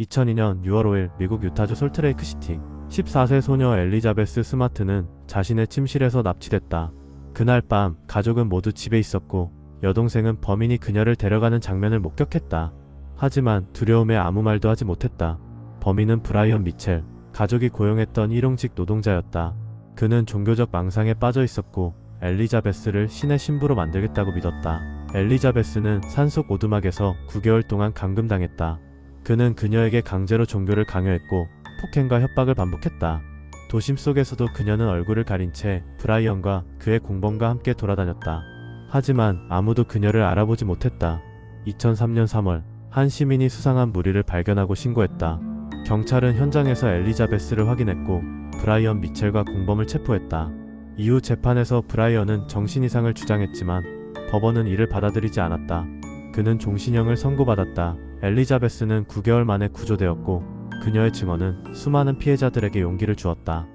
2002년 6월 5일 미국 유타주 솔트레이크 시티 14세 소녀 엘리자베스 스마트는 자신의 침실에서 납치됐다. 그날 밤 가족은 모두 집에 있었고 여동생은 범인이 그녀를 데려가는 장면을 목격했다. 하지만 두려움에 아무 말도 하지 못했다. 범인은 브라이언 미첼, 가족이 고용했던 일용직 노동자였다. 그는 종교적 망상에 빠져 있었고 엘리자베스를 신의 신부로 만들겠다고 믿었다. 엘리자베스는 산속 오두막에서 9개월 동안 감금당했다. 그는 그녀에게 강제로 종교를 강요했고 폭행과 협박을 반복했다. 도심 속에서도 그녀는 얼굴을 가린 채 브라이언과 그의 공범과 함께 돌아다녔다. 하지만 아무도 그녀를 알아보지 못했다. 2003년 3월 한 시민이 수상한 무리를 발견하고 신고했다. 경찰은 현장에서 엘리자베스를 확인했고 브라이언 미첼과 공범을 체포했다. 이후 재판에서 브라이언은 정신 이상을 주장했지만 법원은 이를 받아들이지 않았다. 그는 종신형을 선고받았다. 엘리자베스는 9개월 만에 구조되었고 그녀의 증언은 수많은 피해자들에게 용기를 주었다.